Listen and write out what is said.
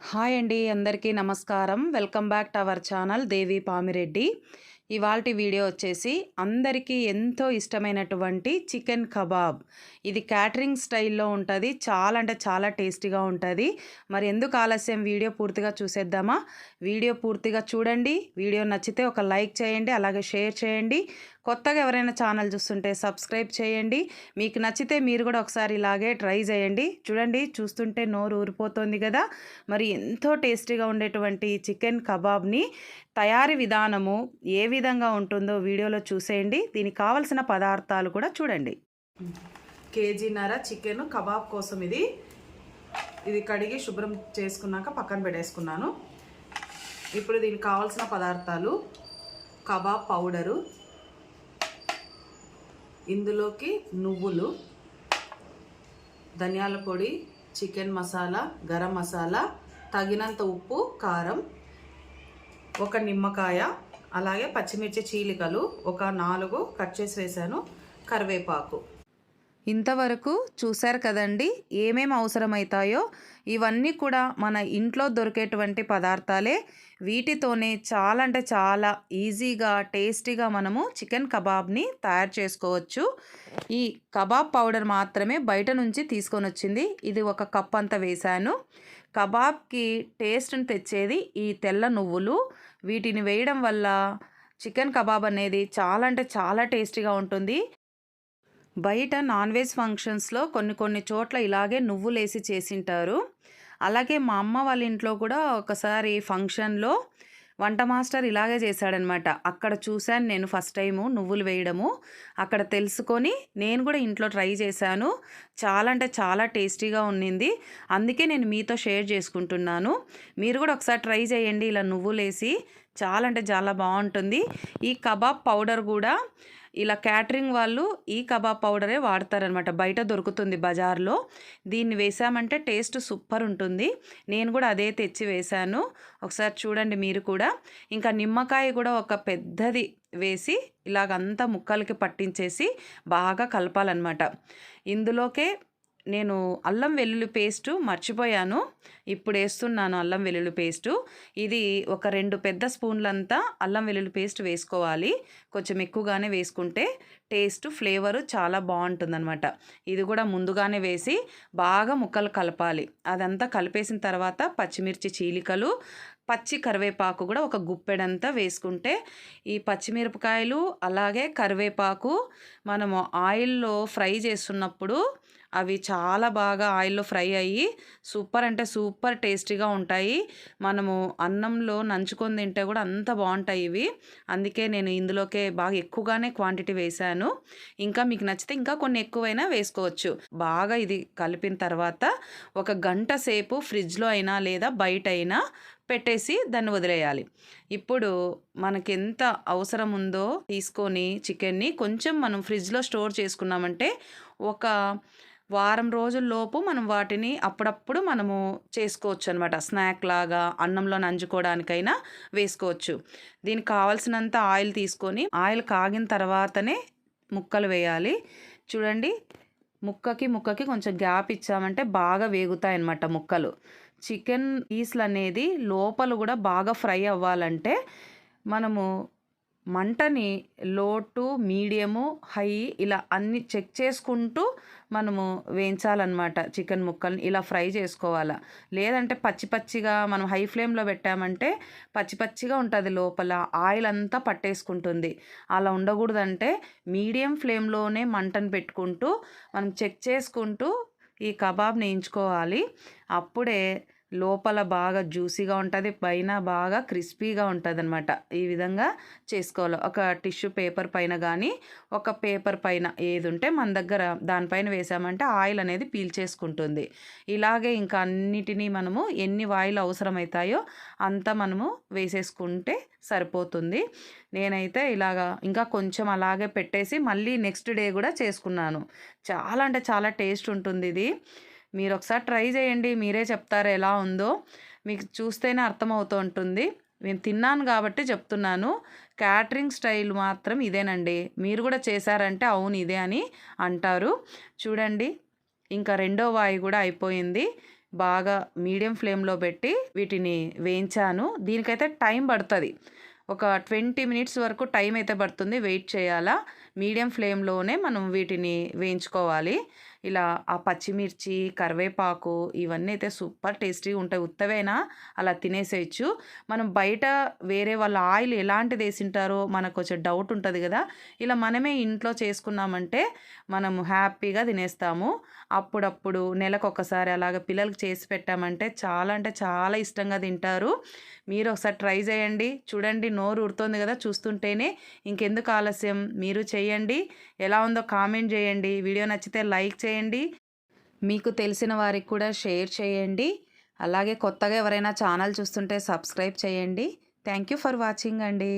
Hi అండి అందరికీ నమస్కారం. Welcome back to our channel Devi Pamireddy. ఇవాల్టి వీడియో వచ్చేసి అందరికీ ఎంతో ఇష్టమైనటువంటి చికెన్ కబాబ్. ఇది క్యాటరింగ్ స్టైల్లో ఉంటుంది చాలా అంటే చాలా టేస్టీగా ఉంటుంది. మరి ఎందుకు ఆలస్యం? వీడియో పూర్తిగా చూసేద్దామా? వీడియో పూర్తిగా చూడండి. వీడియో నచ్చితే ఒక లైక్ చేయండి అలాగే షేర్ చేయండి. కొత్తగా ఎవరైనా ఛానల్ చూస్తుంటే సబ్స్క్రైబ్ చేయండి. మీకు నచ్చితే మీరు కూడా ఒకసారి ఇలాగే ట్రై చేయండి. చూడండి చూస్తుంటే నోరు ఊరిపోతుంది కదా. మరి ఎంతో టేస్టీగా ఉండేటువంటి చికెన్ కబాబ్ని తయారీ విధానము ఏ విధంగా ఉంటుందో వీడియోలో చూసేయండి. దీనికి కావలసిన పదార్థాలు కూడా చూడండి. కేజీన్నర చికెన్ కబాబ్ కోసం ఇది. ఇది కడిగి శుభ్రం చేసుకున్నాక పక్కన పెట్టేసుకున్నాను. ఇప్పుడు దీనికి కావాల్సిన పదార్థాలు. Kebab powder. ఇందులోకి నువ్వులు ధనియాల పొడి చికెన్ మసాలా గరం మసాలా తగినంత ఉప్పు కారం ఒక నిమ్మకాయ అలాగే పచ్చిమిర్చి చీలికలు ఒక నాలుగు కట్ చేసి వేసాను కరివేపాకు. ఇంతవరకు చూశారు కదండి ఏమేమి అవసరమవుతాయో ఇవన్నీ కూడా మన ఇంట్లో దొరికేటువంటి పదార్థాలే. వీటితోనే చాలా అంటే చాలా ఈజీగా టేస్టీగా మనము చికెన్ కబాబ్ని తయారు చేసుకోవచ్చు. ఈ కబాబ్ పౌడర్ మాత్రమే బయట నుంచి తీసుకొని వచ్చింది ఇది ఒక కప్ అంత వేశాను. కబాబ్కి టేస్ట్ని తెచ్చేది ఈ తెల్ల నువ్వులు. వీటిని వేయడం వల్ల చికెన్ కబాబ్ అనేది చాలా అంటే చాలా టేస్టీగా ఉంటుంది. బయట నాన్ వెజ్ ఫంక్షన్స్లో కొన్ని కొన్ని చోట్ల ఇలాగే నువ్వులేసి చేసింటారు. అలాగే మా అమ్మ వాళ్ళ ఇంట్లో కూడా ఒకసారి ఫంక్షన్లో వంట మాస్టర్ ఇలాగే చేశాడనమాట. అక్కడ చూశాను నేను ఫస్ట్ టైము నువ్వులు వేయడము. అక్కడ తెలుసుకొని నేను కూడా ఇంట్లో ట్రై చేశాను. చాలా అంటే చాలా టేస్టీగా ఉన్నింది. అందుకే నేను మీతో షేర్ చేసుకుంటున్నాను. మీరు కూడా ఒకసారి ట్రై చేయండి. ఇలా నువ్వులేసి చాలా అంటే చాలా బాగుంటుంది. ఈ కబాబ్ పౌడర్ కూడా ఇలా క్యాటరింగ్ వాళ్ళు ఈ కబాబ్ పౌడరే వాడతారనమాట. బయట దొరుకుతుంది బజార్లో. దీన్ని వేసామంటే టేస్ట్ సూపర్ ఉంటుంది. నేను కూడా అదే తెచ్చి వేశాను. ఒకసారి చూడండి మీరు కూడా. ఇంకా నిమ్మకాయ కూడా ఒక పెద్దది వేసి ఇలాగంతా ముక్కలకి పట్టించేసి బాగా కలపాలన్నమాట. ఇందులోకే నేను అల్లం వెల్లుల్లి పేస్టు మర్చిపోయాను. ఇప్పుడు వేస్తున్నాను అల్లం వెల్లుల్లి పేస్టు. ఇది ఒక రెండు పెద్ద స్పూన్లంతా అల్లం వెల్లుల్లి పేస్ట్ వేసుకోవాలి. కొంచెం ఎక్కువగానే వేసుకుంటే టేస్ట్ ఫ్లేవరు చాలా బాగుంటుందన్నమాట. ఇది కూడా ముందుగానే వేసి బాగా ముక్కలు కలపాలి. అదంతా కలిపేసిన తర్వాత పచ్చిమిర్చి చీలికలు పచ్చి కరివేపాకు కూడా ఒక గుప్పెడంతా వేసుకుంటే ఈ పచ్చిమిరపకాయలు అలాగే కరివేపాకు మనము ఆయిల్లో ఫ్రై చేస్తున్నప్పుడు అవి చాలా బాగా ఆయిల్లో ఫ్రై అయ్యి సూపర్ అంటే సూపర్ టేస్టీగా ఉంటాయి. మనము అన్నంలో నంచుకొని తింటే కూడా అంత బాగుంటాయి ఇవి. అందుకే నేను ఇందులోకే బాగా ఎక్కువగానే క్వాంటిటీ వేశాను. ఇంకా మీకు నచ్చితే ఇంకా కొన్ని ఎక్కువైనా వేసుకోవచ్చు. బాగా ఇది కలిపిన తర్వాత ఒక గంట సేపు ఫ్రిడ్జ్లో అయినా లేదా బయట అయినా పెట్టేసి దాన్ని వదిలేయాలి. ఇప్పుడు మనకి ఎంత అవసరం ఉందో తీసుకొని చికెన్ని కొంచెం మనం ఫ్రిడ్జ్లో స్టోర్ చేసుకున్నామంటే ఒక వారం రోజుల్లోపు మనం వాటిని అప్పుడప్పుడు మనము చేసుకోవచ్చు అనమాట స్నాక్ లాగా అన్నంలో నంజుకోవడానికైనా వేసుకోవచ్చు. దీనికి కావాల్సినంత ఆయిల్ తీసుకొని ఆయిల్ కాగిన తర్వాతనే ముక్కలు వేయాలి. చూడండి ముక్కకి ముక్కకి కొంచెం గ్యాప్ ఇచ్చామంటే బాగా వేగుతాయి అన్నమాట ముక్కలు. చికెన్ పీస్లు అనేది లోపల కూడా బాగా ఫ్రై అవ్వాలంటే మనము మంటని లో టు మీడియము హై ఇలా అన్ని చెక్ చేసుకుంటూ మనము వేయించాలన్నమాట చికెన్ ముక్కల్ని. ఇలా ఫ్రై చేసుకోవాలా. లేదంటే పచ్చి పచ్చిగా మనం హై ఫ్లేమ్లో పెట్టామంటే పచ్చి పచ్చిగా ఉంటుంది లోపల ఆయిల్ అంతా పట్టేసుకుంటుంది. అలా ఉండకూడదంటే మీడియం ఫ్లేమ్లోనే మంటను పెట్టుకుంటూ మనం చెక్ చేసుకుంటూ ఈ కబాబ్ నేయించుకోవాలి. అప్పుడే లోపల బాగా జ్యూసీగా ఉంటుంది పైన బాగా క్రిస్పీగా ఉంటుంది అనమాట ఈ విధంగా చేసుకోవాలి. ఒక టిష్యూ పేపర్ పైన కానీ ఒక పేపర్ పైన ఏది ఉంటే మన దగ్గర దానిపైన వేసామంటే ఆయిల్ అనేది పీల్చేసుకుంటుంది ఇలాగే ఇంకా అన్నిటినీ మనము ఎన్ని ఆయిల్ అవసరమవుతాయో అంతా మనము వేసేసుకుంటే సరిపోతుంది. నేనైతే ఇలాగా ఇంకా కొంచెం అలాగే పెట్టేసి మళ్ళీ నెక్స్ట్ డే కూడా చేసుకున్నాను. చాలా అంటే చాలా టేస్ట్ ఉంటుంది ఇది మీరు ఒకసారి ట్రై చేయండి మీరే చెప్తారు ఎలా ఉందో. మీకు చూస్తేనే అర్థమవుతూ ఉంటుంది. నేను తిన్నాను కాబట్టి చెప్తున్నాను. క్యాటరింగ్ స్టైల్ మాత్రం ఇదేనండి. మీరు కూడా చేశారంటే అవును ఇదే అని అంటారు. చూడండి ఇంకా రెండో వాయి కూడా అయిపోయింది. బాగా మీడియం ఫ్లేమ్లో పెట్టి వీటిని వేయించాను. దీనికైతే టైం పడుతుంది. ఒక ట్వంటీ మినిట్స్ వరకు టైం అయితే పడుతుంది వెయిట్ చేయాలా. మీడియం ఫ్లేమ్లోనే మనం వీటిని వేయించుకోవాలి. ఇలా ఆ పచ్చిమిర్చి కరివేపాకు ఇవన్నీ అయితే సూపర్ టేస్టీగా ఉంటాయి. ఉత్తవేనా? అలా తినేసేయచ్చు. మనం బయట వేరే వాళ్ళ ఆయిల్ ఎలాంటిది వేసింటారో మనకు కొంచెం డౌట్ ఉంటుంది కదా. ఇలా మనమే ఇంట్లో చేసుకున్నామంటే మనం హ్యాపీగా తినేస్తాము. అప్పుడప్పుడు నెలకు ఒకసారి అలాగ పిల్లలకి చేసి పెట్టామంటే చాలా అంటే చాలా ఇష్టంగా తింటారు. మీరు ఒకసారి ట్రై చేయండి. చూడండి నోరు ఉడుతుంది కదా చూస్తుంటేనే. ఇంకెందుకు ఆలస్యం? మీరు చేయండి. ఎలా ఉందో కామెంట్ చేయండి. వీడియో నచ్చితే లైక్ చేయండి. చేయండి. మీకు తెలిసిన వారికి కూడా షేర్ చేయండి. అలాగే కొత్తగా ఎవరైనా ఛానల్ చూస్తుంటే సబ్స్క్రైబ్ చేయండి. థ్యాంక్ యూ ఫర్ వాచింగ్ అండి.